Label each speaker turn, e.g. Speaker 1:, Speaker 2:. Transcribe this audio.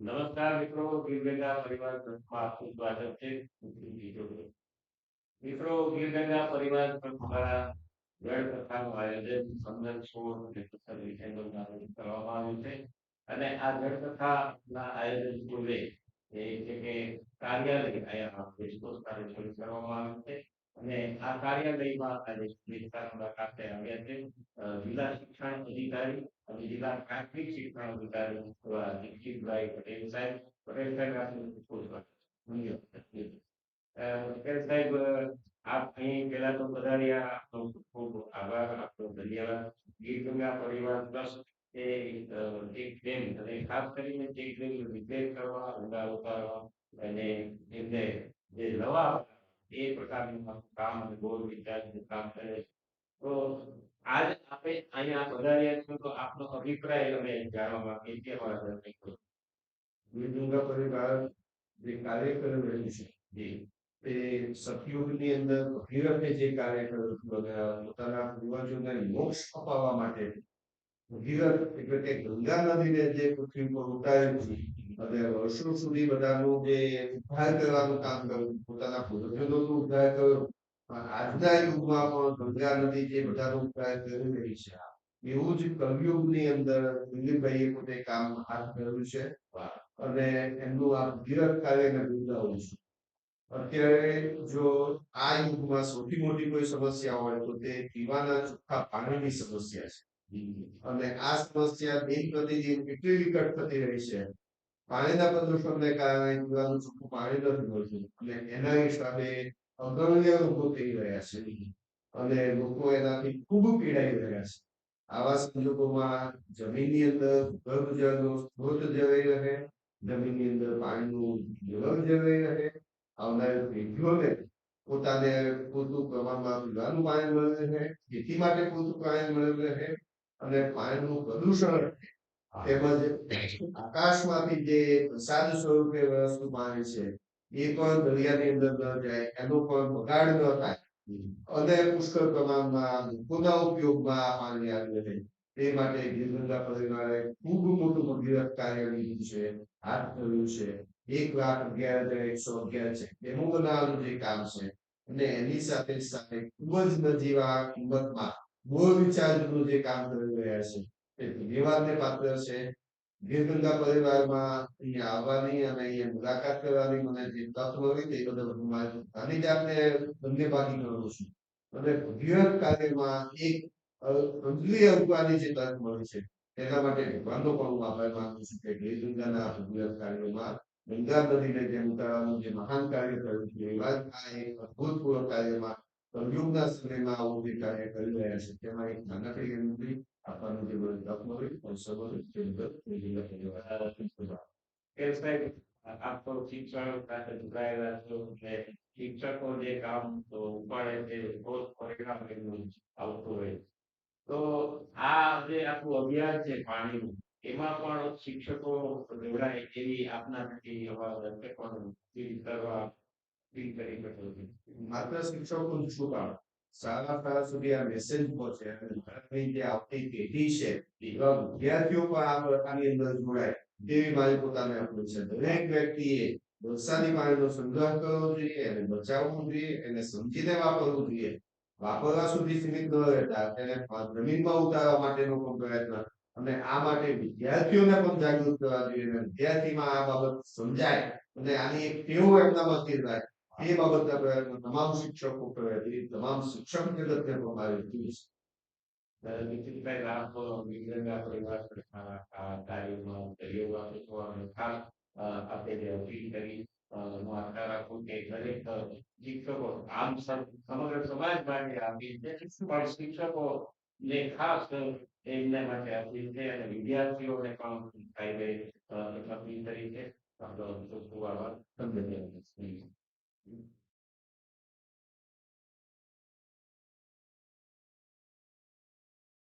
Speaker 1: નમસ્કાર મિત્રો, ગીરગંગા પરિવાર ગ્રુપમાં આપનું સ્વાગત છે. મિત્રો, ગીરગંગા પરિવાર ગ્રુપ દ્વારા જળ કથાનું આયોજન પંદર સોળ અને સત્તર ડિસેમ્બરના રોજ કરવામાં આવ્યું છે. અને આ જળ કથાના આયોજન પૂર્વે એ છે કે કાર્યાલય અહીંયા વિસ્તૃત કરવામાં આવ્યું છે. અને આ કાર્યાલયમાં આજે વિસ્તાર મુલાકાતે આવ્યા છે જિલ્લા શિક્ષણ અધિકારી અને જિલ્લા પ્રાથમિક શિક્ષણ અધિકારી દીક્ષિતભાઈ પટેલ સાહેબ. પટેલ સાહેબ, આપનું ધન્યવાદ. પટેલ સાહેબ આપ અહીં પેલા તો પધાર્યા આપનો ખૂબ આભાર, આપનો ધન્યવાદ. ગીર ગંગા પરિવાર ટ્રસ્ટ એ એક ડેમ અને ખાસ કરીને એક ડેમ રિપેર કરવા, ઊંડા ઉતારવા અને એમને જે નવા એ પ્રકારનું કામ અને ગોળ વિચારનું કામ કરે તો આજ આપણે અહીંયા વધારે છો તો આપનો અભિપ્રાય અમે જાણવા માંગીએ છીએ અમારા દર્શકો
Speaker 2: વિદુંગા પરિવાર જે કાર્ય કરી રહ્યું છે તે સતયુગની અંદર ભગીરથે જે કાર્ય કર્યું પોતાના પૂર્વજોને મોક્ષ અપાવવા માટે ભગીરથ એટલે કે ગંગા નદીને જે પૃથ્વી પર ઉતાર્યું અને વર્ષો સુધી બધાનું જે ઉદ્ધાર કરવાનું કામ કર્યું, પોતાના પૂર્વજોનો ઉદ્ધાર કર્યો. આજના યુગમાં પણ ગંગા નદી જે બધાનો ઉદ્ધાર કરી રહી છે, એવું જ કલયુગની અંદર દિલીપભાઈએ પોતે કામ હાથ ધર્યું છે. અને એમનું આ ભગીરથ કાર્યને બિરદાવું છું. અત્યારે જો આ યુગમાં સૌથી મોટી કોઈ સમસ્યા હોય તો તે પીવાના ચોખ્ખા પાણીની સમસ્યા છે. અને આ સમસ્યા દિન પ્રતિદિન કેટલી વિકટ થતી રહી છે. પાણીના પ્રદૂષણને કારણે ચોખ્ખું પાણી નથી મળતું. અને એના હિસાબે અગમ્ય લોકો થઈ રહ્યા છે. અને લોકો એનાથી ખૂબ પીડાઈ રહ્યા છે. આવા સંજોગોમાં જમીનની અંદર ભૂગર્ભ જળનો સ્ત્રોત જવાઈ રહે, જમીનની અંદર પાણીનું લેવલ જવાઈ રહે, આવનારી પેઢીઓને પોતાને પૂરતું પ્રમાણમાં પીવાનું પાણી મળી રહે, ખેતી માટે પૂરતું પાણી મળી રહે અને પાણીનું પ્રદૂષણ. તેમજ આકાશમાંથી જે પ્રસાદ સ્વરૂપે વસ્તુ પાણી છે એ પણ દરિયાની અંદર ન જાય એનો પણ બગાડ ન થાય. અને પુષ્કળ પ્રમાણમાં લોકોના ઉપયોગમાં પાણી આવી રહે. તે માટે ગીરગંગા પરિવારે ખૂબ મોટું ભગીરથ કાર્ય લીધું છે હાથ ધર્યું છે. એક લાખ અગિયાર હજાર એકસો અગિયાર છે. એનું બનાવવાનું જે કામ છે અને એની સાથે સાથે ખૂબ જ નજીવા કિંમતમાં મૂળ વિચારનું જે કામ કરી રહ્યા છે, એ ધન્યવાદને પાત્ર છે. ગીરગંગા પરિવારમાં અહીંયા આવવાની અને અહીંયા મુલાકાત કરવાની મને જે તક મળી તે બદલ હું મારી પોતાની જાતને ધન્યવાદી કરું છું. અને ભગીરથ કાર્યમાં એક અંજલિ અર્પવાની જે તક મળી છે, તેના માટે ભગવાનનો પણ હું આભાર માનું છું કે ગીરગંગાના ભગીરથ કાર્યમાં ગંગા નદીને જેમ ઉતારવાનું જે મહાન કાર્ય કર્યું છે એવા જ આ એક અભૂતપૂર્વ કાર્યમાં કલયુગના સમયમાં આવું જે કાર્ય કરી રહ્યા છે તેમાં એક નાનકડી વિનંતી આપવાનું જે બધું બદલ ગીરગંગા પરિવાર
Speaker 1: પટેલ સાહેબ આપ તો શિક્ષણ સાથે જોડાયેલા છો એટલે શિક્ષકો જે કામ તો ઉપાડે છે બહુ પરિણામ એમનું આવતું હોય તો આ જે આપણું અભિયાન છે પાણીનું એમાં પણ શિક્ષકો જોડાય એવી આપના થકી અમારા દર્શકોને કરવા
Speaker 2: માત્ર શિક્ષકો શું કામ? શાળા શાળા સુધી આ મેસેજ પહોંચે અને ભારતની જે આવતી પેઢી છે એવા વિદ્યાર્થીઓ પણ આ પ્રકારની અંદર જોડાય તેવી મારી પોતાને અપીલ છે. દરેક વ્યક્તિએ વરસાદી પાણીનો સંગ્રહ કરવો જોઈએ એને બચાવવું જોઈએ એને સમજીને વાપરવું જોઈએ. વાપરવા સુધી સીમિત ન રહેતા તેને જમીનમાં ઉતારવા માટેનો પણ પ્રયત્ન અને આ માટે વિદ્યાર્થીઓને પણ જાગૃત કરવા જોઈએ અને વિદ્યાર્થીમાં આ બાબત સમજાય અને આની એક ટેવ એમનામાં થાય. એ બાબતના પ્રયત્નો તમામ શિક્ષકો એ તમામ શિક્ષક જગતને મારી અપીલ છે
Speaker 1: નિશ્ચિતભાઈ આપ ગીરગંગા પરિવાર આ કાર્યમાં સહયોગ આપો છો અને ખાસ અ, આપે જે અપીલ કરી હું આશા રાખું કે દરેક શિક્ષકો આમ સમગ્ર સમાજ માટે આપી છે પણ શિક્ષકો ને ખાસ એમના માટે આપી છે અને વિદ્યાર્થીઓને પણ કાયદે અપીલ કરી છે આપણો આભાર Yeah.